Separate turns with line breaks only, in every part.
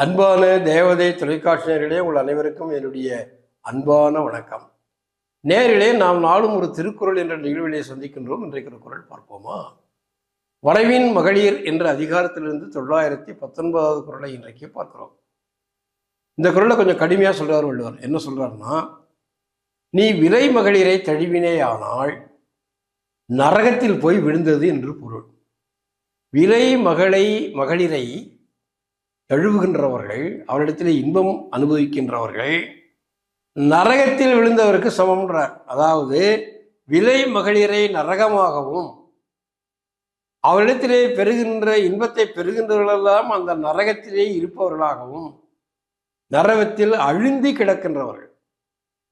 அன்பான தேவதை தொலைக்காட்சியர்களே உங்கள் அனைவருக்கும் என்னுடைய அன்பான வணக்கம். நேரிலே நாம் நாளும் ஒரு திருக்குறள் என்ற நிகழ்விலே சந்திக்கின்றோம். இன்றைக்கு ஒரு குரல் பார்ப்போமா? வரைவின் மகளிர் என்ற அதிகாரத்திலிருந்து தொள்ளாயிரத்தி பத்தொன்பதாவது குரலை இன்றைக்கு பார்க்கிறோம். இந்த குரலை கொஞ்சம் கடுமையாக சொல்கிறார் வள்ளுவர். என்ன சொல்கிறாருன்னா நீ விலை மகளிரை தழுவினேயானால் நரகத்தில் போய் விழுந்தது என்று பொருள். விலை மகளை மகளிரை தழுவுகின்றவர்கள் அவரிடத்தில் இன்பம் அனுபவிக்கின்றவர்கள் நரகத்தில் விழுந்தவருக்கு சமம்ன்றார். அதாவது விலை மகளிரை நரகமாகவும் அவரிடத்திலே பெறுகின்ற இன்பத்தை பெறுகின்றவர்களெல்லாம் அந்த நரகத்திலே இருப்பவர்களாகவும் நரகத்தில் அழுந்தி கிடக்கின்றவர்கள்.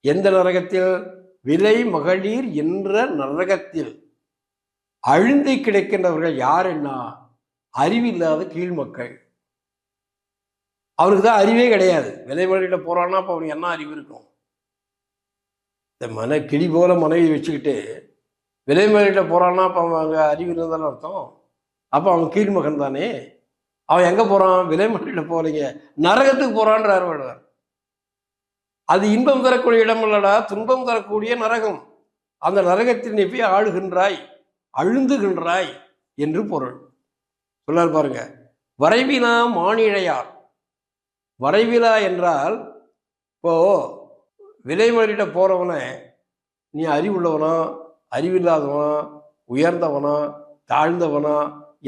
எந்த நரகத்தில்? விலை மகளிர் என்ற நரகத்தில் அழுந்தி கிடக்கின்றவர்கள் யாருன்னா அறிவில்லாத அறிவில்லாத கீழ்மக்கள் அவனுக்கு தான் அறிவே கிடையாது. விலை மகளிர்கிட்ட போகிறான்னா அப்போ அவனுக்கு என்ன அறிவு இருக்கும்? இந்த மன கிளி போல மனைவி வச்சுக்கிட்டு விலை மகளிர்கிட்ட போகிறான்னா அப்போ அவன் அங்கே அறிவு இருந்தாலும் அர்த்தம்? அப்போ அவன் கீழ்மகன் தானே? அவன் எங்கே போகிறான் விலை மகளிர்கிட்ட போகிறீங்க நரகத்துக்கு போகிறான்ற வள்ளுவர் அது இன்பம் தரக்கூடிய இடம் இல்லடா துன்பம் தரக்கூடிய நரகம். அந்த நரகத்தில் நீ போய் ஆளுகின்றாய் அழுந்துகின்றாய் என்று பொருள். சொல்லார் பாருங்க. வரைவினா மானிழையார் வரைவிழா என்றால் இப்போ விலைமறிட்ட போகிறவனை நீ அறிவுள்ளவனா அறிவில்லாதவனா உயர்ந்தவனா தாழ்ந்தவனா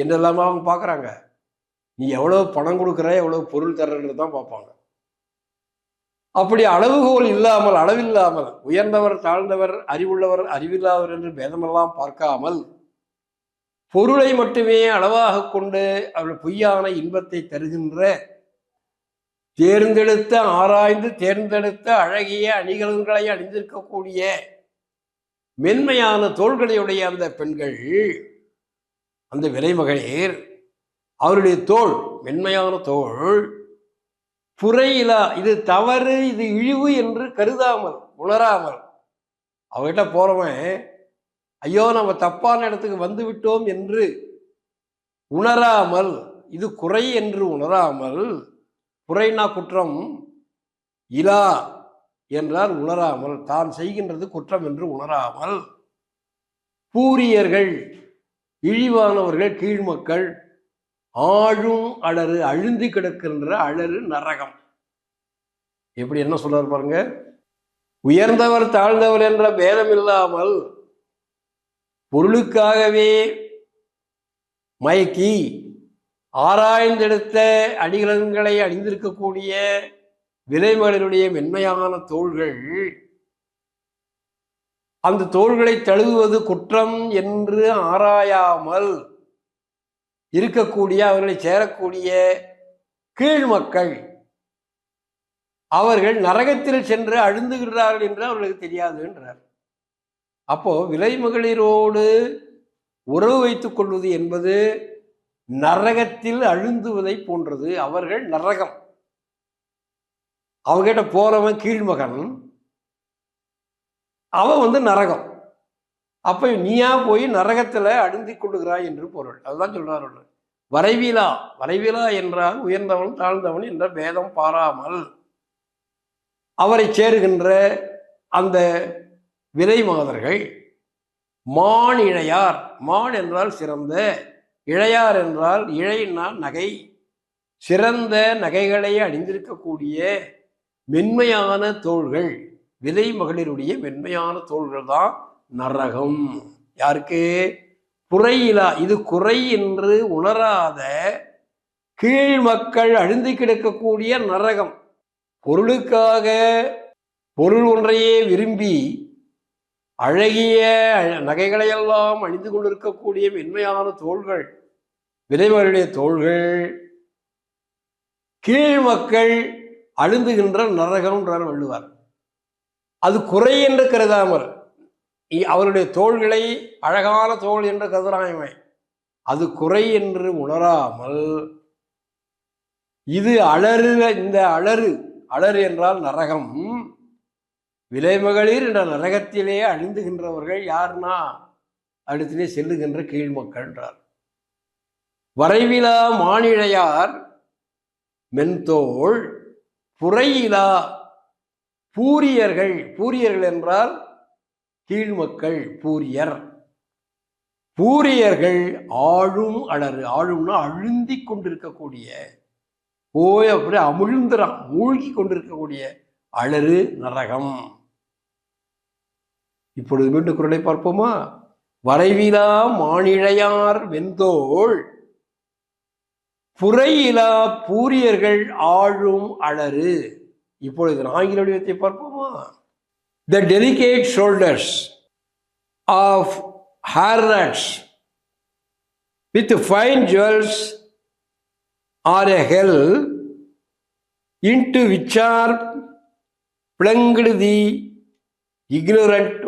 என்றெல்லாமா அவங்க பார்க்குறாங்க. நீ எவ்வளோ பணம் கொடுக்குற எவ்வளோ பொருள் தர்றன்றது தான் பார்ப்பாங்க. அப்படி அளவுகோல் இல்லாமல் அளவில்லாமல் உயர்ந்தவர் தாழ்ந்தவர் அறிவுள்ளவர் அறிவில்லாதவர் என்று பேதமெல்லாம் பார்க்காமல் பொருளை மட்டுமே அளவாக கொண்டு அவள் பொய்யான இன்பத்தை தருகின்ற தேர்ந்தெடுத்த ஆராய்ந்து தேர்ந்தெடுத்த அழகிய அணிகலன்களை அணிந்திருக்கக்கூடிய மென்மையான தோள்களையுடைய அந்த பெண்கள் அந்த விலைமகளிர் அவருடைய தோல் மென்மையான தோல் புறையிலா இது தவறு இது இழிவு என்று கருதாமல் உணராமல் அவகிட்ட போறவன் ஐயோ நம்ம தப்பான இடத்துக்கு வந்து விட்டோம் என்று உணராமல் இது குறை என்று உணராமல் குறைனா குற்றம் இலா என்றால் உணராமல் தான் செய்கின்றது குற்றம் என்று உணராமல். பூரியர்கள் இழிவானவர்கள் கீழ்மக்கள் ஆழும் அலறு அழுந்தி கிடக்கின்ற அலறு நரகம். எப்படி என்ன சொல்றாரு பாருங்க? உயர்ந்தவர் தாழ்ந்தவர் என்ற பேதம் இல்லாமல் பொருளுக்காகவே மயக்கி ஆராய்ந்தெடுத்த அணிகலன்களை அணிந்திருக்கக்கூடிய விலைமகளினுடைய மென்மையான தோள்கள் அந்த தோள்களை தழுவுவது குற்றம் என்று ஆராயாமல் இருக்கக்கூடிய அவர்களை சேரக்கூடிய கீழ் மக்கள் அவர்கள் நரகத்தில் சென்று அழுந்துகிறார்கள் என்று அவர்களுக்கு தெரியாது என்றார். அப்போ விலை மகளிரோடு உறவு வைத்துக் கொள்வது என்பது நரகத்தில் அழுந்துவதை போன்றது அவர்கள் நரகம். அவகிட்ட போறவன் கீழ்மகன். அவன் வந்து நரகம். அப்ப நீயா போய் நரகத்துல அழுந்தி கொள்ளுகிறாய் என்று பொருள். அதுதான் சொல்றார் வரைவிலா. வரைவிலா என்றால் உயர்ந்தவன் தாழ்ந்தவன் என்ற பேதம் பாராமல். அவரை சேருகின்ற அந்த விலை மாதர்கள் மான் இழையார். மான் என்றால் சிறந்த இழையார் என்றால் இழையினால் நகை. சிறந்த நகைகளை அணிந்திருக்கக்கூடிய மென்மையான தோள்கள். விதை மகளிருடைய மென்மையான தோள்கள் தான் நரகம். யாருக்கு? குறையிலா இது குறை என்று உணராத கீழ் மக்கள் அழுந்தி கிடக்கக்கூடிய நரகம். பொருளுக்காக பொருள் ஒன்றையே விரும்பி அழகிய நகைகளையெல்லாம் அணிந்து கொண்டிருக்கக்கூடிய மென்மையான தோள்கள் விலைமகளுடைய தோள்கள் கீழ் மக்கள் அழுந்துகின்ற நரகம்ன்றார் வள்ளுவார் அது குறை என்று கருதாமல் அவருடைய தோள்களை அழகான தோல் என்று கருதுறாயமை அது குறை என்று உணராமல் இது அலறு இந்த அலறு அலறு என்றால் நரகம். விலைமகளிர் என்ற நரகத்திலே அழிந்துகின்றவர்கள் யார்னா? அடுத்திலே செல்லுகின்ற கீழ்மக்கள்ன்றார் வரைவிலா மானிழையார் மென்தோள் புறையிலா பூரியர்கள். பூரியர்கள் என்றால் கீழ்மக்கள் பூரியர். பூரியர்கள் ஆழும் அலறு. ஆழும்னா அழுந்தி கொண்டிருக்கக்கூடிய. போய் அப்படி அமிழ்ந்துறான் மூழ்கி கொண்டிருக்கக்கூடிய அலறு நரகம். இப்பொழுது மீண்டும் குரலை பார்ப்போமா? வரைவிலா மானிழையார் வெந்தோள் புறையிலா பூரியர்கள் ஆழும் அலறு. இப்பொழுது ஆங்கில வடிவத்தை பார்ப்போமா? The delicate shoulders of hairnets with fine jewels are a hell into which are plunged the ignorant